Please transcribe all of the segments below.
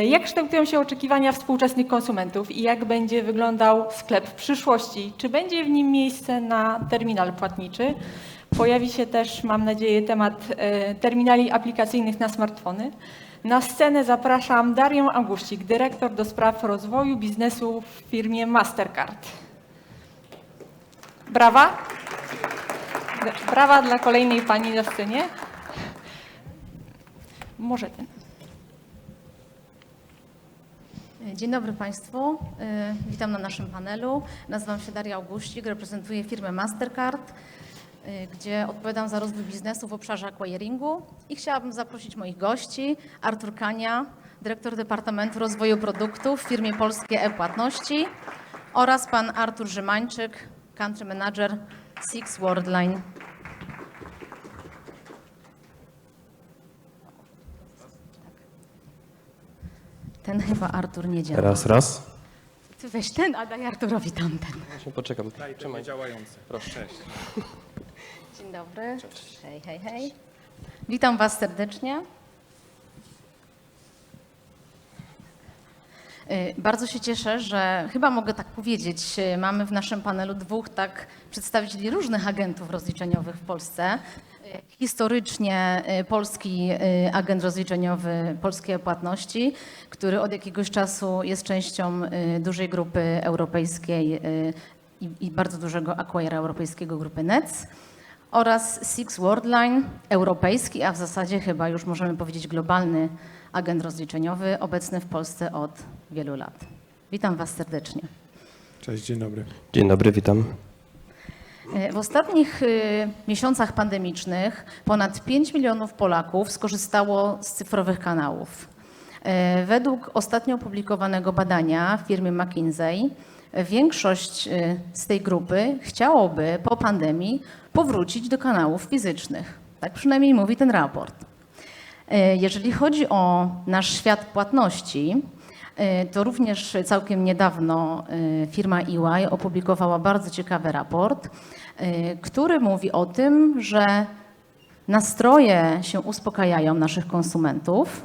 Jak kształtują się oczekiwania współczesnych konsumentów i jak będzie wyglądał sklep w przyszłości? Czy będzie w nim miejsce na terminal płatniczy? Pojawi się też, mam nadzieję, temat e, terminali aplikacyjnych na smartfony. Na scenę zapraszam Darię Augustik, dyrektor do spraw rozwoju biznesu w firmie Mastercard. Brawa. Brawa dla kolejnej pani na scenie. Może ten. Dzień dobry Państwu. Y, Witam na naszym panelu. Nazywam się Daria Augustik, reprezentuję firmę Mastercard, y, gdzie odpowiadam za rozwój biznesu w obszarze acquiringu i chciałabym zaprosić moich gości. Artur Kania, dyrektor Departamentu Rozwoju Produktów w firmie Polskie e-Płatności oraz pan Artur Rzymańczyk, country manager Six Worldline. Ten chyba Artur nie działa. Raz, raz. Ty weź ten, a daj Arturowi tamten. Właśnie poczekam. Trzymaj. działający. Proszę. Cześć. Dzień dobry. Hej, hej, hej. Witam Was serdecznie. Y, Bardzo się cieszę, że chyba mogę tak powiedzieć, y, mamy w naszym panelu dwóch tak przedstawicieli różnych agentów rozliczeniowych w Polsce. Historycznie y, polski y, agent rozliczeniowy Polskie Płatności, który od jakiegoś czasu jest częścią y, dużej grupy europejskiej i, bardzo dużego acquira europejskiego grupy NETS oraz Six Worldline, europejski, a w zasadzie chyba już możemy powiedzieć globalny agent rozliczeniowy, obecny w Polsce od wielu lat. Witam Was serdecznie. Cześć, dzień dobry. Dzień dobry, witam. W ostatnich y, miesiącach pandemicznych ponad 5 milionów Polaków skorzystało z cyfrowych kanałów. Y, Według ostatnio opublikowanego badania firmy McKinsey, większość y, z tej grupy chciałoby po pandemii powrócić do kanałów fizycznych. Tak przynajmniej mówi ten raport. E, Jeżeli chodzi o nasz świat płatności, e, to również całkiem niedawno e, firma EY opublikowała bardzo ciekawy raport, e, który mówi o tym, że nastroje się uspokajają naszych konsumentów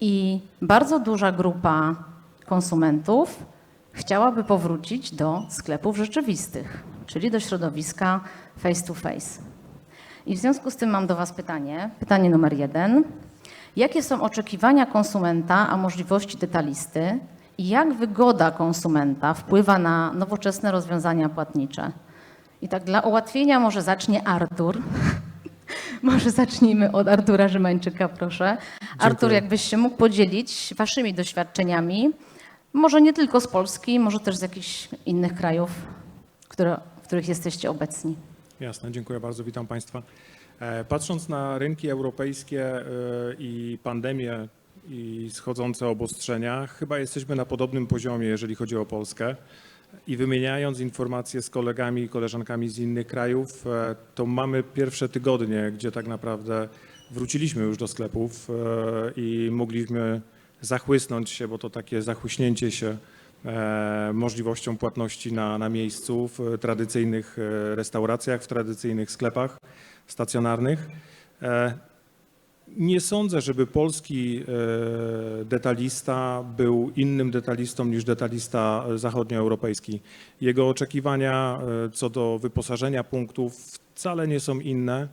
i bardzo duża grupa konsumentów chciałaby powrócić do sklepów rzeczywistych, czyli do środowiska face to face. I w związku z tym mam do Was pytanie, pytanie numer jeden. Jakie są oczekiwania konsumenta, a możliwości detalisty i jak wygoda konsumenta wpływa na nowoczesne rozwiązania płatnicze? I tak dla ułatwienia może zacznie Artur. może zacznijmy od Artura Rzymańczyka, proszę. Artur, jakbyś się mógł podzielić Waszymi doświadczeniami, może nie tylko z Polski, może też z jakichś innych krajów, które, w których jesteście obecni. Jasne, dziękuję bardzo, witam Państwa. E, Patrząc na rynki europejskie e, i pandemię i schodzące obostrzenia, chyba jesteśmy na podobnym poziomie, jeżeli chodzi o Polskę. I wymieniając informacje z kolegami i koleżankami z innych krajów, e, to mamy pierwsze tygodnie, gdzie tak naprawdę wróciliśmy już do sklepów e, i mogliśmy zachłysnąć się, bo to takie zachłyśnięcie się e, możliwością płatności na, na miejscu w tradycyjnych restauracjach, w tradycyjnych sklepach stacjonarnych. E, Nie sądzę, żeby polski e, detalista był innym detalistą niż detalista zachodnioeuropejski. Jego oczekiwania e, co do wyposażenia punktów wcale nie są inne.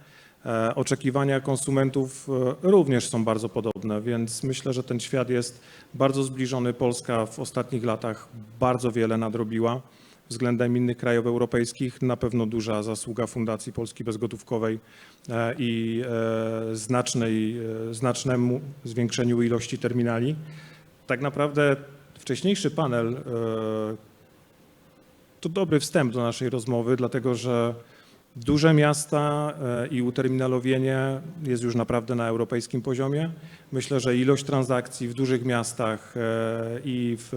E, Oczekiwania konsumentów e, również są bardzo podobne, więc myślę, że ten świat jest bardzo zbliżony. Polska w ostatnich latach bardzo wiele nadrobiła względem innych krajów europejskich. Na pewno duża zasługa Fundacji Polski Bezgotówkowej e, i e, znacznej, e, znacznemu zwiększeniu ilości terminali. Tak naprawdę wcześniejszy panel to dobry wstęp do naszej rozmowy, dlatego że duże miasta i uterminalowienie jest już naprawdę na europejskim poziomie. Myślę, że ilość transakcji w dużych miastach i w,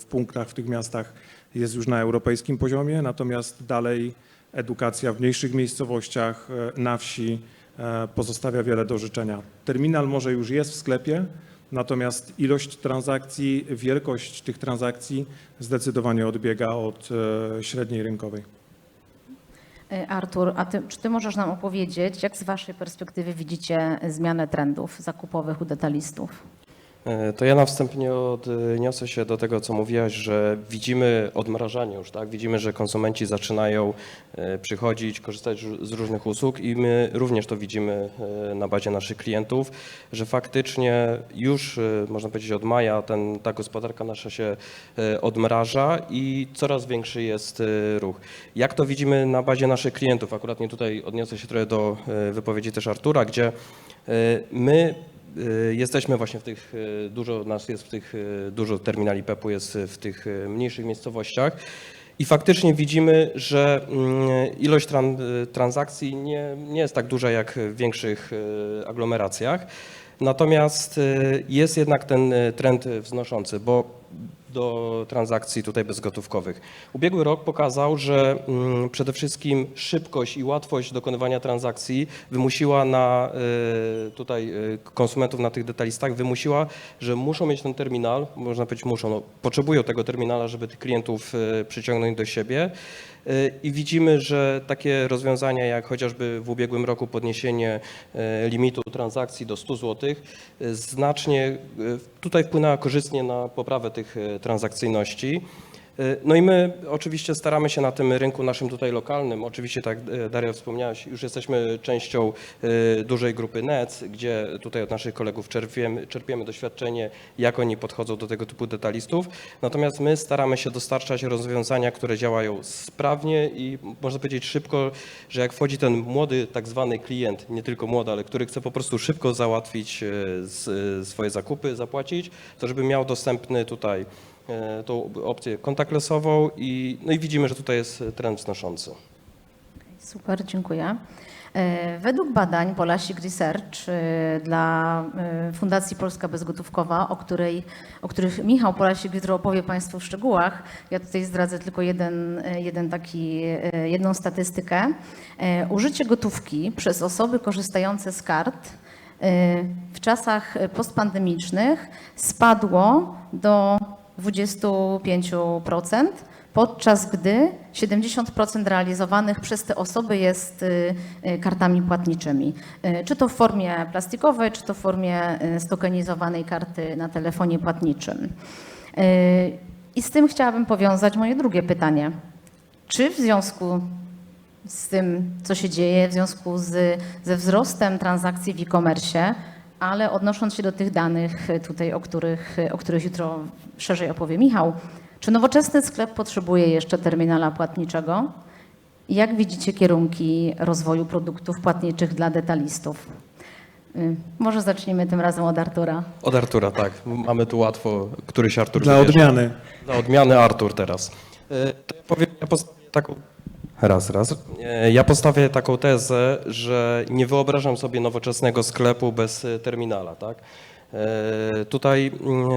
w punktach w tych miastach jest już na europejskim poziomie, natomiast dalej edukacja w mniejszych miejscowościach, e, na wsi e, pozostawia wiele do życzenia. Terminal może już jest w sklepie, natomiast ilość transakcji, wielkość tych transakcji zdecydowanie odbiega od e, średniej rynkowej. Artur, a ty, czy ty możesz nam opowiedzieć, jak z waszej perspektywy widzicie zmianę trendów zakupowych u detalistów? E, To ja na wstępnie odniosę się do tego, co mówiłaś, że widzimy odmrażanie już, tak? Widzimy, że konsumenci zaczynają e, przychodzić, korzystać z różnych usług i my również to widzimy e, na bazie naszych klientów, że faktycznie już, można powiedzieć, od maja ten, ta gospodarka nasza się odmraża i coraz większy jest ruch. Jak to widzimy na bazie naszych klientów? Akurat nie tutaj odniosę się trochę do wypowiedzi też Artura, gdzie my Jesteśmy właśnie w tych, y, dużo nas jest w tych, y, dużo terminali PEP-u jest w tych y, mniejszych miejscowościach i faktycznie widzimy, że mm, ilość tran, y, transakcji nie, nie jest tak duża jak w większych y, aglomeracjach. Natomiast y, jest jednak ten y, trend wznoszący, bo do transakcji tutaj bezgotówkowych. Ubiegły rok pokazał, że mm, przede wszystkim szybkość i łatwość dokonywania transakcji wymusiła na y, tutaj y, konsumentów, na tych detalistach, wymusiła, że muszą mieć ten terminal, można powiedzieć muszą, no, potrzebują tego terminala, żeby tych klientów y, przyciągnąć do siebie. Y, I widzimy, że takie rozwiązania jak chociażby w ubiegłym roku podniesienie y, limitu transakcji do 100 zł znacznie y, tutaj wpłynęła korzystnie na poprawę tych transakcyjności. Y, No i my oczywiście staramy się na tym rynku naszym tutaj lokalnym, oczywiście tak y, Daria wspomniałaś, już jesteśmy częścią y, dużej grupy NEC, gdzie tutaj od naszych kolegów czerpiemy, czerpiemy doświadczenie, jak oni podchodzą do tego typu detalistów. Natomiast my staramy się dostarczać rozwiązania, które działają sprawnie i można powiedzieć szybko, że jak wchodzi ten młody tak zwany klient, nie tylko młody, ale który chce po prostu szybko załatwić swoje zakupy, zapłacić, to żeby miał dostępny tutaj tą opcję kontaktlessową i, no i widzimy, że tutaj jest trend wznoszący. Super, dziękuję. E, Według badań Polasik Research e, dla e, Fundacji Polska Bezgotówkowa, o, której, o których Michał Polasik jutro opowie Państwu w szczegółach, ja tutaj zdradzę tylko jeden, e, jeden taki, e, jedną statystykę. E, Użycie gotówki przez osoby korzystające z kart e, w czasach postpandemicznych spadło do 25%, podczas gdy 70% realizowanych przez te osoby jest y, y, kartami płatniczymi. Y, Czy to w formie plastikowej, czy to w formie stokenizowanej karty na telefonie płatniczym. I z tym chciałabym powiązać moje drugie pytanie. Czy w związku z tym, co się dzieje, w związku z, ze wzrostem transakcji w e-commerce, ale odnosząc się do tych danych y, tutaj, o których, o których jutro szerzej opowie Michał, czy nowoczesny sklep potrzebuje jeszcze terminala płatniczego? Jak widzicie kierunki rozwoju produktów płatniczych dla detalistów? Y, Może zacznijmy tym razem od Artura. Od Artura, tak. Mamy tu łatwo, któryś Artur Dla wybierze. odmiany. Dla odmiany Artur teraz. E, To ja powiem, ja postawię taką... Raz, raz. E, Ja postawię taką tezę, że nie wyobrażam sobie nowoczesnego sklepu bez e, terminala, tak? E, Tutaj mm,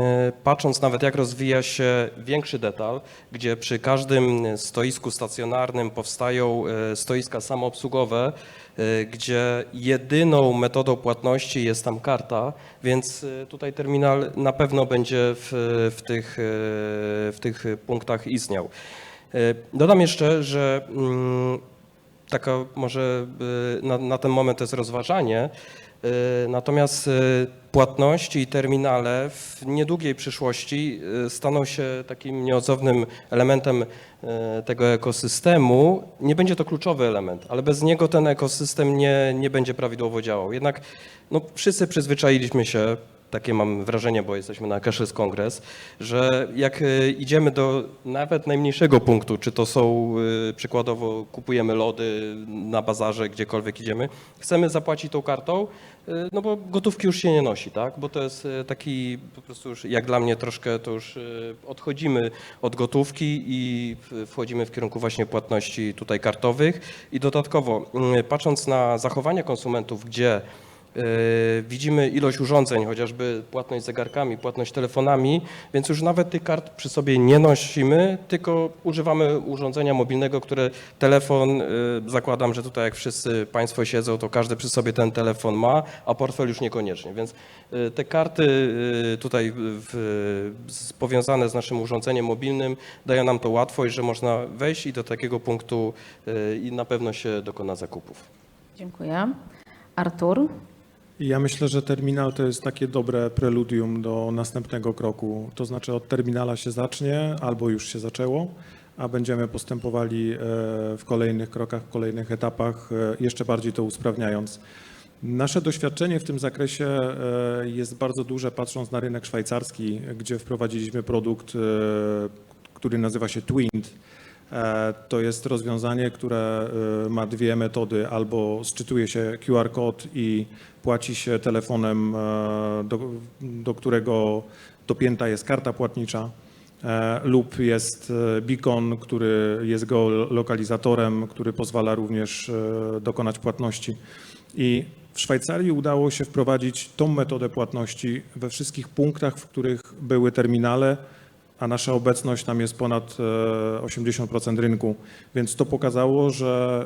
patrząc nawet jak rozwija się większy detal, gdzie przy każdym stoisku stacjonarnym powstają stoiska samoobsługowe, gdzie jedyną metodą płatności jest tam karta, więc tutaj terminal na pewno będzie w, w, tych, w tych punktach istniał. E, Dodam jeszcze, że mm, taka może y, na, na ten moment to jest rozważanie, y, natomiast płatności i terminale w niedługiej przyszłości staną się takim nieodzownym elementem tego ekosystemu. Nie będzie to kluczowy element, ale bez niego ten ekosystem nie, nie będzie prawidłowo działał. Jednak no, wszyscy przyzwyczailiśmy się takie mam wrażenie, bo jesteśmy na Cashless Kongres, że jak e, idziemy do nawet najmniejszego punktu, czy to są e, przykładowo kupujemy lody na bazarze, gdziekolwiek idziemy, chcemy zapłacić tą kartą, e, no bo gotówki już się nie nosi, tak? Bo to jest taki po prostu już jak dla mnie troszkę to już odchodzimy od gotówki i wchodzimy w kierunku właśnie płatności tutaj kartowych i dodatkowo mm, patrząc na zachowania konsumentów, gdzie Widzimy ilość urządzeń, chociażby płatność zegarkami, płatność telefonami, więc już nawet tych kart przy sobie nie nosimy, tylko używamy urządzenia mobilnego, które telefon, yy, zakładam, że tutaj jak wszyscy Państwo siedzą, to każdy przy sobie ten telefon ma, a portfel już niekoniecznie. Więc yy, te karty tutaj w, powiązane z naszym urządzeniem mobilnym dają nam to łatwość, że można wejść i do takiego punktu i na pewno się dokona zakupów. Dziękuję. Artur? Ja myślę, że terminal to jest takie dobre preludium do następnego kroku. To znaczy od terminala się zacznie albo już się zaczęło, a będziemy postępowali e, w kolejnych krokach, w kolejnych etapach, e, jeszcze bardziej to usprawniając. Nasze doświadczenie w tym zakresie e, jest bardzo duże, patrząc na rynek szwajcarski, gdzie wprowadziliśmy produkt, który nazywa się Twind. E, To jest rozwiązanie, które e, ma dwie metody. Albo sczytuje się QR kod i płaci się telefonem, e, do, do którego dopięta jest karta płatnicza, lub jest beacon, który jest geolokalizatorem, który pozwala również dokonać płatności. I w Szwajcarii udało się wprowadzić tą metodę płatności we wszystkich punktach, w których były terminale, a nasza obecność tam jest ponad e, 80% rynku, więc to pokazało, że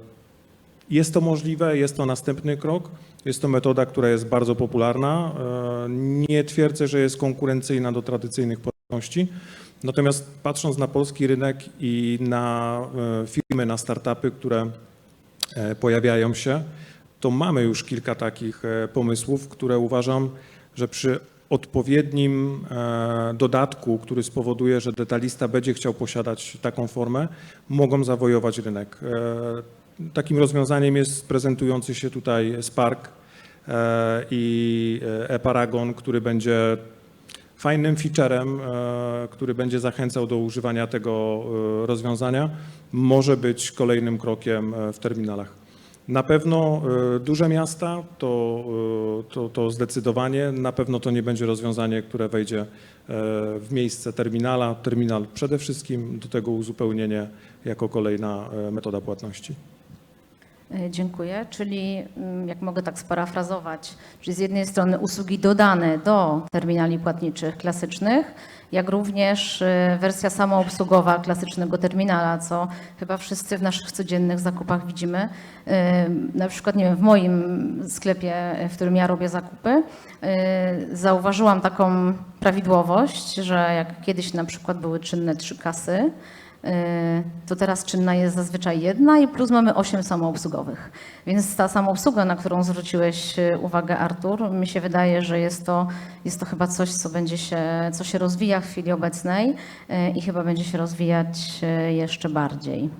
e, jest to możliwe, jest to następny krok. Jest to metoda, która jest bardzo popularna. E, Nie twierdzę, że jest konkurencyjna do tradycyjnych płatności. Natomiast patrząc na polski rynek i na e, firmy, na startupy, które e, pojawiają się, to mamy już kilka takich e, pomysłów, które uważam, że przy odpowiednim e, dodatku, który spowoduje, że detalista będzie chciał posiadać taką formę, mogą zawojować rynek. E, Takim rozwiązaniem jest prezentujący się tutaj Spark e, i e-Paragon, który będzie fajnym featurem, który będzie zachęcał do używania tego rozwiązania, może być kolejnym krokiem w terminalach. Na pewno e, duże miasta to, e, to, to zdecydowanie, na pewno to nie będzie rozwiązanie, które wejdzie e, w miejsce terminala. Terminal przede wszystkim do tego uzupełnienie jako kolejna metoda płatności. E, Dziękuję. Czyli, mm, jak mogę tak sparafrazować, czyli z jednej strony usługi dodane do terminali płatniczych klasycznych, jak również e, wersja samoobsługowa klasycznego terminala, co chyba wszyscy w naszych codziennych zakupach widzimy. E, Na przykład, nie wiem, w moim sklepie, w którym ja robię zakupy, zauważyłam taką prawidłowość, że jak kiedyś na przykład były czynne trzy kasy, to teraz czynna jest zazwyczaj jedna i plus mamy osiem samoobsługowych. Więc ta samoobsługa, na którą zwróciłeś e, uwagę Artur, mi się wydaje, że jest to, jest to chyba coś, co będzie się, co się rozwija w chwili obecnej e, i chyba będzie się rozwijać jeszcze bardziej.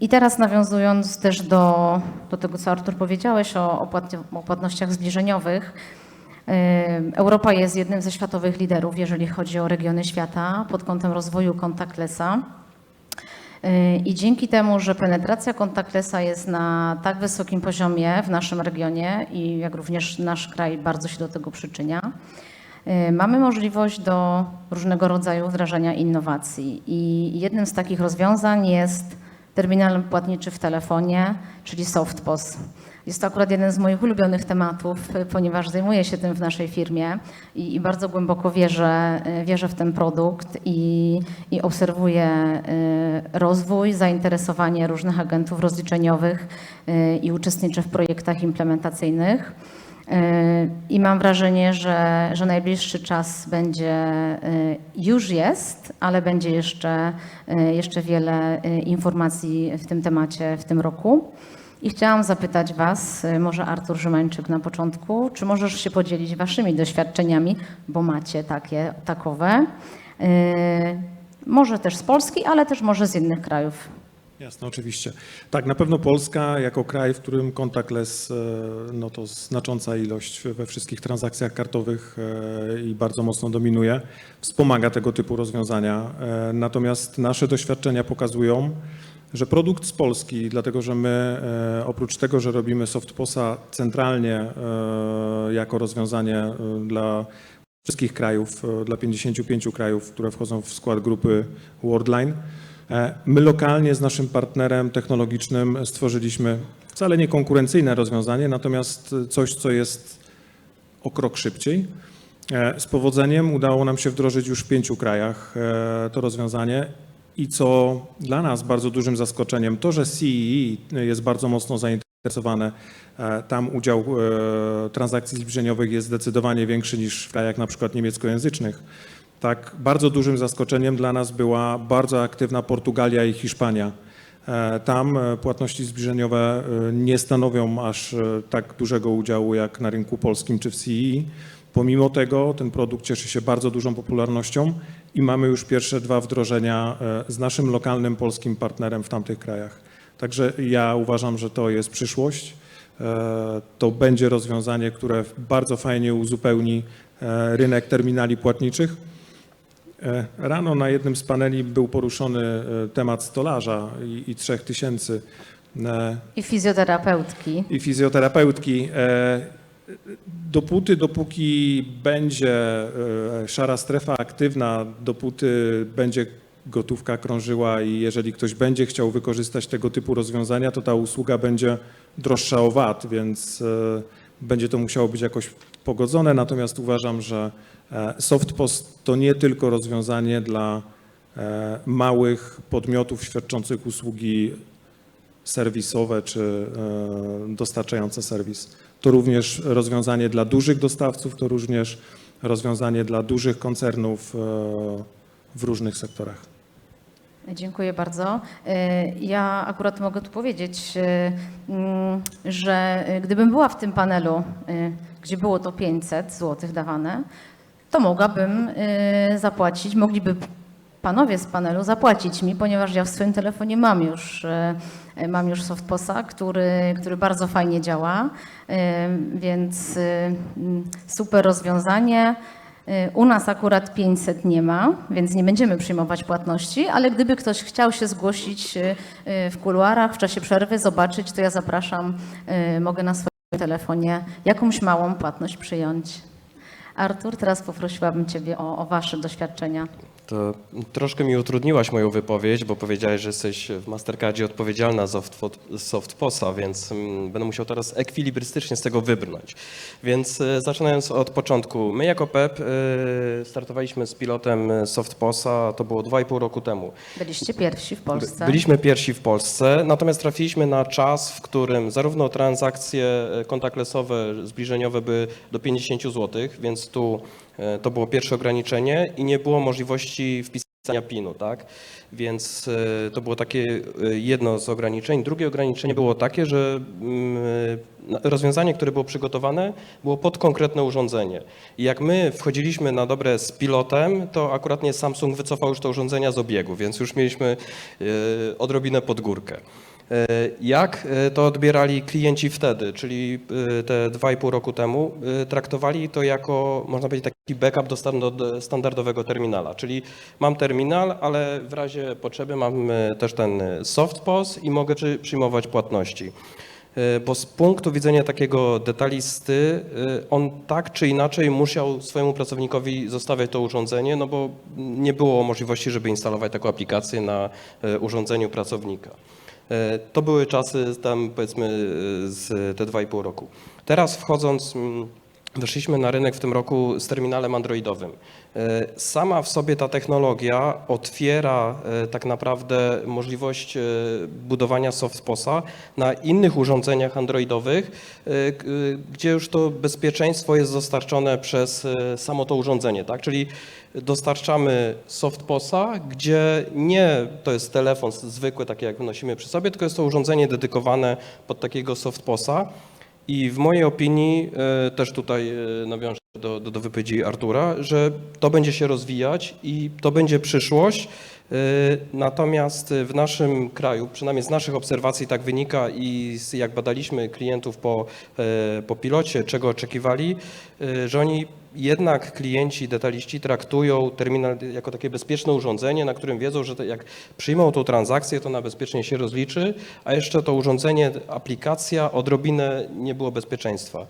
I teraz nawiązując też do, do tego, co Artur powiedziałeś o, o, płat, o płatnościach zbliżeniowych, Europa jest jednym ze światowych liderów, jeżeli chodzi o regiony świata pod kątem rozwoju contactlessa. E, I dzięki temu, że penetracja contactlessa jest na tak wysokim poziomie w naszym regionie i jak również nasz kraj bardzo się do tego przyczynia, mamy możliwość do różnego rodzaju wdrażania innowacji. I jednym z takich rozwiązań jest terminal płatniczy w telefonie, czyli SoftPOS. Jest to akurat jeden z moich ulubionych tematów, ponieważ zajmuję się tym w naszej firmie i, i bardzo głęboko wierzę, y, wierzę w ten produkt i, i obserwuję y, rozwój, zainteresowanie różnych agentów rozliczeniowych y, i uczestniczę w projektach implementacyjnych. I mam wrażenie, że, że najbliższy czas będzie, już jest, ale będzie jeszcze, jeszcze wiele informacji w tym temacie w tym roku. I chciałam zapytać Was, y, może Artur Rzymańczyk na początku, czy możesz się podzielić Waszymi doświadczeniami, bo macie takie, takowe, y, może też z Polski, ale też może z innych krajów. Jasne, oczywiście. Tak, na pewno Polska jako kraj, w którym contactless e, no to znacząca ilość we wszystkich transakcjach kartowych e, i bardzo mocno dominuje, wspomaga tego typu rozwiązania. E, Natomiast nasze doświadczenia pokazują, że produkt z Polski, dlatego że my e, oprócz tego, że robimy SoftPOSa centralnie e, jako rozwiązanie e, dla wszystkich krajów, dla 55 krajów, które wchodzą w skład grupy Worldline, My lokalnie z naszym partnerem technologicznym stworzyliśmy wcale nie konkurencyjne rozwiązanie, natomiast coś, co jest o krok szybciej. Z powodzeniem udało nam się wdrożyć już w pięciu krajach to rozwiązanie i co dla nas bardzo dużym zaskoczeniem, to, że CEE jest bardzo mocno zainteresowane, e, tam udział e, transakcji zbliżeniowych jest zdecydowanie większy niż w krajach na przykład niemieckojęzycznych. Tak, bardzo dużym zaskoczeniem dla nas była bardzo aktywna Portugalia i Hiszpania. E, Tam e, płatności zbliżeniowe e, nie stanowią aż e, tak dużego udziału jak na rynku polskim czy w CEE. Pomimo tego ten produkt cieszy się bardzo dużą popularnością i mamy już pierwsze dwa wdrożenia e, z naszym lokalnym polskim partnerem w tamtych krajach. Także ja uważam, że to jest przyszłość. E, To będzie rozwiązanie, które bardzo fajnie uzupełni e, rynek terminali płatniczych. Rano na jednym z paneli był poruszony temat stolarza i, i trzech tysięcy e, I fizjoterapeutki. i fizjoterapeutki. Dopóty, dopóki będzie e, szara strefa aktywna, dopóty będzie gotówka krążyła i jeżeli ktoś będzie chciał wykorzystać tego typu rozwiązania, to ta usługa będzie droższa o VAT, więc e, będzie to musiało być jakoś pogodzone. Natomiast uważam, że e, SoftPost to nie tylko rozwiązanie dla małych podmiotów świadczących usługi serwisowe czy e, dostarczające serwis. To również rozwiązanie dla dużych dostawców, to również rozwiązanie dla dużych koncernów e, w różnych sektorach. Dziękuję bardzo. E, Ja akurat mogę tu powiedzieć, mm, że gdybym była w tym panelu, gdzie było to 500 zł dawane, to mogłabym zapłacić, mogliby panowie z panelu zapłacić mi, ponieważ ja w swoim telefonie mam już, e, mam już softposa, który, który bardzo fajnie działa, e, więc e, mm, super rozwiązanie. U nas akurat 500 nie ma, więc nie będziemy przyjmować płatności, ale gdyby ktoś chciał się zgłosić w kuluarach w czasie przerwy, zobaczyć, to ja zapraszam, mogę na swoim telefonie jakąś małą płatność przyjąć. Artur, teraz poprosiłabym Ciebie o, o Wasze doświadczenia. To troszkę mi utrudniłaś moją wypowiedź, bo powiedziałeś, że jesteś w Mastercardzie odpowiedzialna za soft- softposa, więc mm, będę musiał teraz ekwilibrystycznie z tego wybrnąć. Więc e, zaczynając od początku, my jako PEP e, startowaliśmy z pilotem e, softposa, to było 2,5 roku temu. Byliście pierwsi w Polsce. By- Byliśmy pierwsi w Polsce, natomiast trafiliśmy na czas, w którym zarówno transakcje e, kontaktlesowe, zbliżeniowe były do 50 zł, więc tu e, to było pierwsze ograniczenie i nie było możliwości wpisania PIN-u, tak? Więc e, to było takie e, jedno z ograniczeń. Drugie ograniczenie było takie, że mm, rozwiązanie, które było przygotowane, było pod konkretne urządzenie. I jak my wchodziliśmy na dobre z pilotem, to akurat Samsung wycofał już te urządzenia z obiegu, więc już mieliśmy e, odrobinę pod górkę. E, Jak e, to odbierali klienci wtedy, czyli e, te 2,5 roku temu, traktowali to jako, można powiedzieć, taki backup do stan- do standardowego terminala. Czyli mam terminal, ale w razie potrzeby mam też ten soft POS i mogę przy- przyjmować płatności. Bo z punktu widzenia takiego detalisty, on tak czy inaczej musiał swojemu pracownikowi zostawiać to urządzenie, no bo nie było możliwości, żeby instalować taką aplikację na urządzeniu pracownika. E, To były czasy tam powiedzmy e, z te 2,5 roku. Teraz wchodząc, mm, weszliśmy na rynek w tym roku z terminalem androidowym. E, Sama w sobie ta technologia otwiera e, tak naprawdę możliwość e, budowania softposa na innych urządzeniach androidowych, gdzie już to bezpieczeństwo jest dostarczone przez samo to urządzenie, tak? Czyli dostarczamy softposa, gdzie nie to jest telefon zwykły, taki jak nosimy przy sobie, tylko jest to urządzenie dedykowane pod takiego softposa. I w mojej opinii, e, też tutaj e, nawiążę do, do, do wypowiedzi Artura, że to będzie się rozwijać i to będzie przyszłość. E, Natomiast w naszym kraju, przynajmniej z naszych obserwacji tak wynika i jak badaliśmy klientów po, e, po pilocie, czego oczekiwali, e, że oni jednak klienci, detaliści traktują terminal jako takie bezpieczne urządzenie, na którym wiedzą, że jak przyjmą tą transakcję, to ona bezpiecznie się rozliczy, a jeszcze to urządzenie, aplikacja, odrobinę nie było bezpieczeństwa.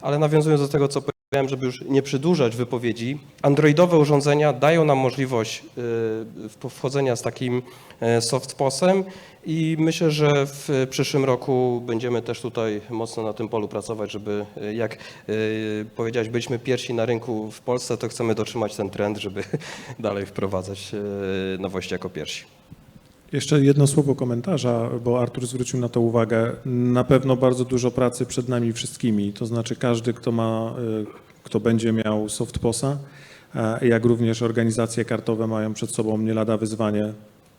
Ale nawiązując do tego, co powiedziałem, żeby już nie przedłużać wypowiedzi, androidowe urządzenia dają nam możliwość y, wchodzenia z takim e, softposem i myślę, że w przyszłym roku będziemy też tutaj mocno na tym polu pracować, żeby e, jak y, powiedziałeś, byliśmy pierwsi na rynku w Polsce, to chcemy dotrzymać ten trend, żeby dalej wprowadzać e, nowości jako pierwsi. Jeszcze jedno słowo komentarza, bo Artur zwrócił na to uwagę. Na pewno bardzo dużo pracy przed nami wszystkimi, to znaczy każdy, kto ma, y, kto będzie miał softposa, jak również organizacje kartowe mają przed sobą nie lada wyzwanie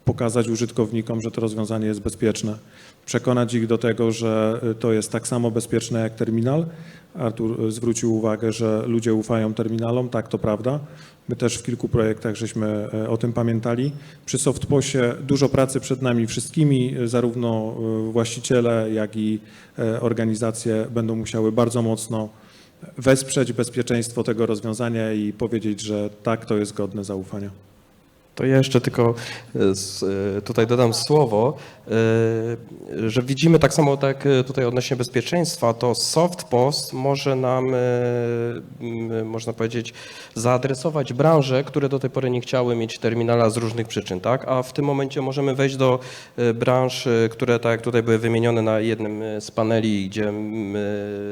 pokazać użytkownikom, że to rozwiązanie jest bezpieczne. Przekonać ich do tego, że y, to jest tak samo bezpieczne jak terminal. Artur y, zwrócił uwagę, że ludzie ufają terminalom, tak to prawda. My też w kilku projektach żeśmy y, o tym pamiętali. Przy Softposie dużo pracy przed nami wszystkimi, zarówno właściciele, jak i organizacje będą musiały bardzo mocno wesprzeć bezpieczeństwo tego rozwiązania i powiedzieć, że tak, to jest godne zaufania. To jeszcze tylko e, e, tutaj dodam słowo, e, że widzimy tak samo tak tutaj odnośnie bezpieczeństwa, to SoftPost może nam, można powiedzieć, zaadresować branże, które do tej pory nie chciały mieć terminala z różnych przyczyn, tak? A w tym momencie możemy wejść do branż, które tak jak tutaj były wymienione na jednym z paneli, gdzie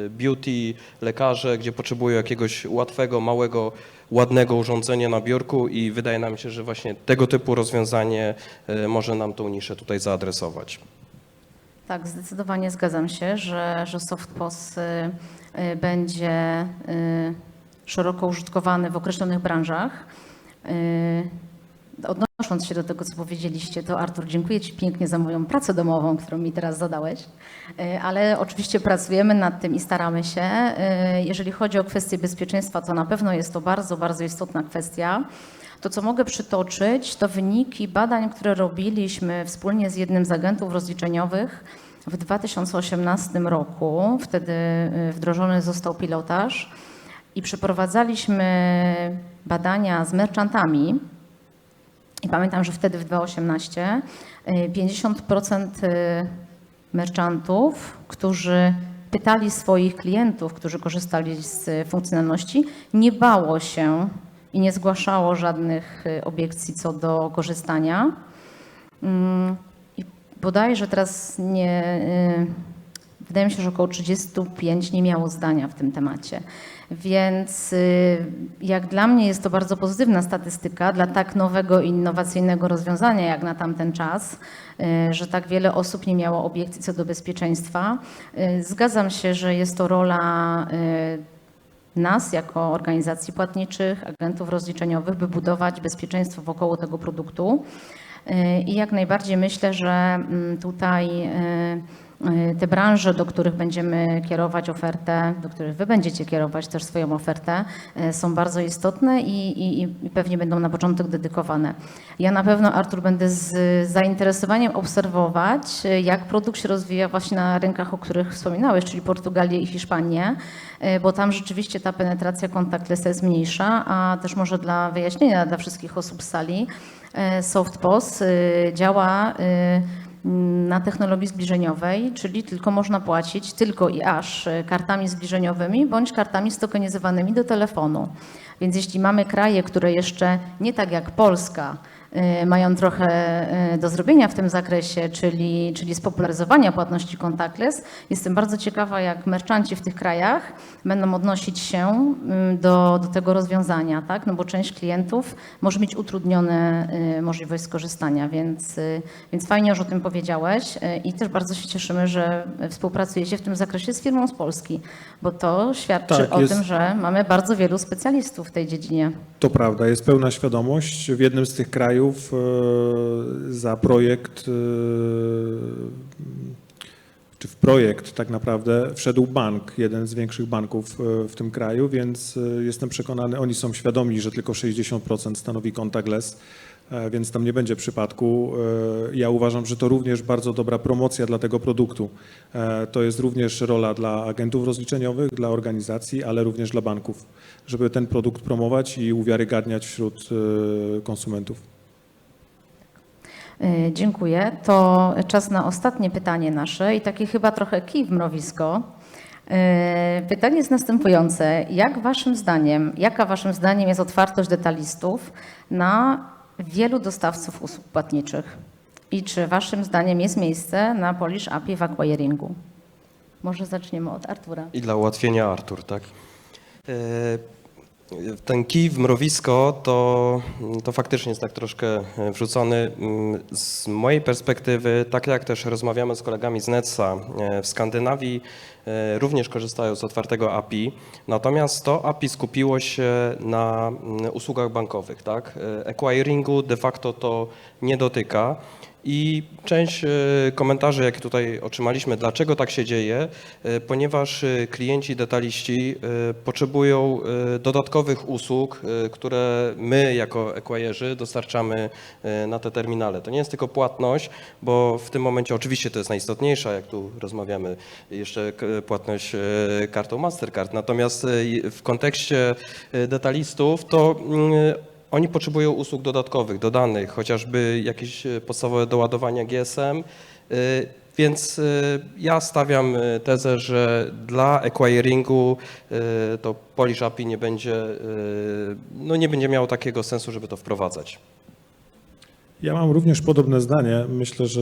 beauty, lekarze, gdzie potrzebują jakiegoś łatwego, małego ładnego urządzenia na biurku i wydaje nam się, że właśnie tego typu rozwiązanie e, może nam tą niszę tutaj zaadresować. Tak, zdecydowanie zgadzam się, że, że SoftPOS y, y, będzie y, szeroko użytkowany w określonych branżach. Odnosząc się do tego, co powiedzieliście, to Artur, dziękuję Ci pięknie za moją pracę domową, którą mi teraz zadałeś, Y, ale oczywiście pracujemy nad tym i staramy się. Y, Jeżeli chodzi o kwestię bezpieczeństwa, to na pewno jest to bardzo, bardzo istotna kwestia. To, co mogę przytoczyć, to wyniki badań, które robiliśmy wspólnie z jednym z agentów rozliczeniowych w 2018 roku. Wtedy y, wdrożony został pilotaż i przeprowadzaliśmy badania z merchantami. I pamiętam, że wtedy w 2018 y, 50% y, merchantów, którzy pytali swoich klientów, którzy korzystali z funkcjonalności, nie bało się i nie zgłaszało żadnych y, obiekcji co do korzystania. Mm, I bodajże teraz nie. y, Wydaje mi się, że około 35 nie miało zdania w tym temacie. Więc y, jak dla mnie jest to bardzo pozytywna statystyka dla tak nowego innowacyjnego rozwiązania jak na tamten czas, y, że tak wiele osób nie miało obiekcji co do bezpieczeństwa. Y, Zgadzam się, że jest to rola nas jako organizacji płatniczych, agentów rozliczeniowych, by budować bezpieczeństwo wokoło tego produktu. I jak najbardziej myślę, że mm, tutaj te branże, do których będziemy kierować ofertę, do których wy będziecie kierować też swoją ofertę, y, są bardzo istotne i, i, i pewnie będą na początek dedykowane. Ja na pewno, Artur, będę z zainteresowaniem obserwować, y, jak produkt się rozwija właśnie na rynkach, o których wspominałeś, czyli Portugalię i Hiszpanię, y, bo tam rzeczywiście ta penetracja contactless jest mniejsza, a też może dla wyjaśnienia dla wszystkich osób z sali, y, SoftPOS y, działa y, na technologii zbliżeniowej, czyli tylko można płacić tylko i aż y, kartami zbliżeniowymi bądź kartami stokenizowanymi do telefonu. Więc jeśli mamy kraje, które jeszcze nie tak jak Polska mają trochę y, do zrobienia w tym zakresie, czyli, czyli spopularyzowania płatności contactless, jestem bardzo ciekawa, jak merchanci w tych krajach będą odnosić się y, do, do tego rozwiązania, tak? no bo część klientów może mieć utrudnione y, możliwość skorzystania, więc, y, więc fajnie, że o tym powiedziałeś y, i też bardzo się cieszymy, że współpracujecie w tym zakresie z firmą z Polski, bo to świadczy Tak, o jest- tym, że mamy bardzo wielu specjalistów w tej dziedzinie. To prawda, jest pełna świadomość. W jednym z tych krajów e, za projekt, e, czy w projekt tak naprawdę wszedł bank, jeden z większych banków e, w tym kraju, więc jestem przekonany, oni są świadomi, że tylko 60% stanowi contactless, e, więc tam nie będzie przypadku. E, Ja uważam, że to również bardzo dobra promocja dla tego produktu. E, To jest również rola dla agentów rozliczeniowych, dla organizacji, ale również dla banków, żeby ten produkt promować i uwiarygadniać wśród e, konsumentów. Dziękuję. To czas na ostatnie pytanie nasze i takie chyba trochę kij w mrowisko. Pytanie jest następujące. Jak waszym zdaniem, jaka waszym zdaniem jest otwartość detalistów na wielu dostawców usług płatniczych? I czy waszym zdaniem jest miejsce na Polish API w acquiringu? Może zaczniemy od Artura. I dla ułatwienia Artur, tak? E, Ten kij w mrowisko to, to faktycznie jest tak troszkę e, wrzucony. Mm, Z mojej perspektywy, tak jak też rozmawiamy z kolegami z Netsa, e, w Skandynawii również korzystają z otwartego API, natomiast to API skupiło się na mm, usługach bankowych, tak? E, Acquiringu de facto to nie dotyka. I część e, komentarzy, jakie tutaj otrzymaliśmy, dlaczego tak się dzieje, e, ponieważ e, klienci, detaliści potrzebują dodatkowych usług, które my jako ekwajerzy dostarczamy na te terminale. To nie jest tylko płatność, bo w tym momencie oczywiście to jest najistotniejsza, jak tu rozmawiamy, jeszcze płatność kartą Mastercard. Natomiast w kontekście detalistów to mm, oni potrzebują usług dodatkowych, dodanych, chociażby jakieś e, podstawowe doładowania GSM. y, Więc y, ja stawiam tezę, że dla acquiringu to Polish API nie będzie, no nie będzie miało takiego sensu, żeby to wprowadzać. Ja mam również podobne zdanie. Myślę, że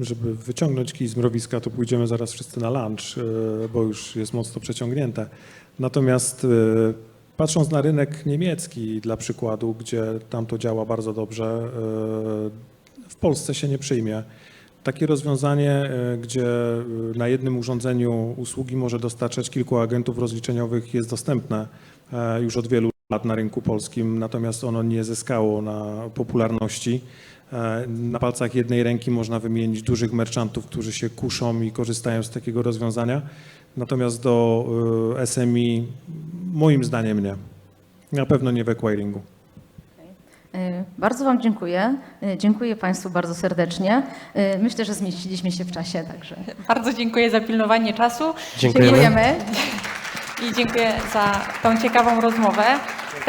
żeby wyciągnąć kij z mrowiska, to pójdziemy zaraz wszyscy na lunch, e, bo już jest mocno przeciągnięte. Natomiast e, patrząc na rynek niemiecki dla przykładu, gdzie tam to działa bardzo dobrze, e, w Polsce się nie przyjmie. Takie rozwiązanie, e, gdzie e, na jednym urządzeniu usługi może dostarczać kilku agentów rozliczeniowych jest dostępne już od wielu lat na rynku polskim, natomiast ono nie zyskało na popularności. Na palcach jednej ręki można wymienić dużych merchantów, którzy się kuszą i korzystają z takiego rozwiązania. Natomiast do SMI moim zdaniem nie. Na pewno nie w acquiringu. E, Bardzo Wam dziękuję. E, Dziękuję Państwu bardzo serdecznie. E, Myślę, że zmieściliśmy się w czasie, także Bardzo dziękuję za pilnowanie czasu Dziękujemy. dziękujemy. i dziękuję za tą ciekawą rozmowę.